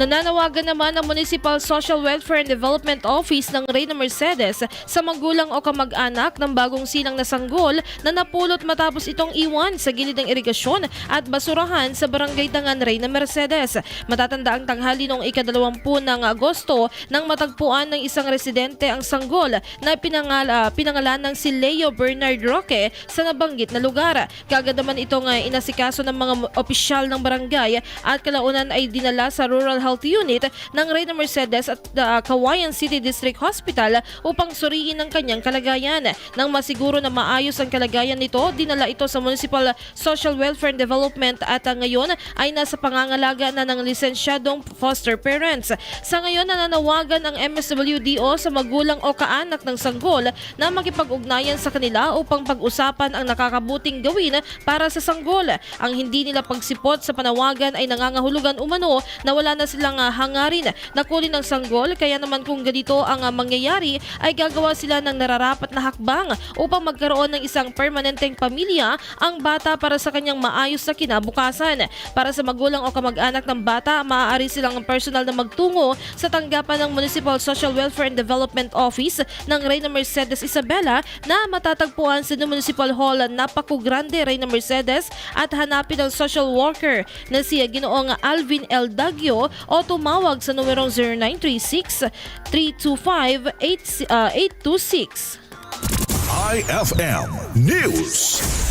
Nananawagan naman ang Municipal Social Welfare and Development Office ng Reyna Mercedes sa magulang o kamag-anak ng bagong silang na sanggol na napulot matapos itong iwan sa gilid ng irigasyon at basurahan sa Barangay Dangan Reyna Mercedes. Matatanda ang tanghali noong ikadalawampu ng Agosto nang matagpuan ng isang residente ang sanggol na pinangal, ah, pinangalan ng si Leo Bernard Roque sa nabanggit na lugar. Kagad naman itong ah, inasikaso ng mga opisyal ng barangay at kalaunan ay dinala sa Rural Health Unit ng Reyna Mercedes at ah, Kawayan City District Hospital upang suriin ang kanyang kalagayan. Nang masiguro na maayos ang kalagayan nito, dinala ito sa Municipal Social Welfare and Development at ah, ngayon ay nasa pangangalaga na ng lisensyadong foster parents. Sa ngayon, nananawagan ang MSWDO sa magulang o kaanak ng sanggol na makipag-ugnayan sa kanila upang pag-usapan ang nakakabuting gawin para sa sanggol. Ang hindi nila pagsipot sa panawagan ay nangangahulugan umano na wala na silang ah, hangarin na kunin ng sanggol kaya naman kung ganito ang ah, mangyayari ay gagawa sila ng nararapat na hakbang upang magkaroon ng isang permanenteng pamilya ang bata para sa kanyang maayos na kinabukasan. Para sa magulang o kamag-anak ng bata, maaari silang personal na magtungo sa tanggapan ng Municipal Social Welfare and Development Office ng Reyna Mercedes Isabela na matatagpuan sa Municipal Hall Napaco Grande, Reyna Mercedes at hanapin ang social worker na si Ginoong Alvin L. Dagyo o tumawag sa numerong 0936 325 826. IFM News.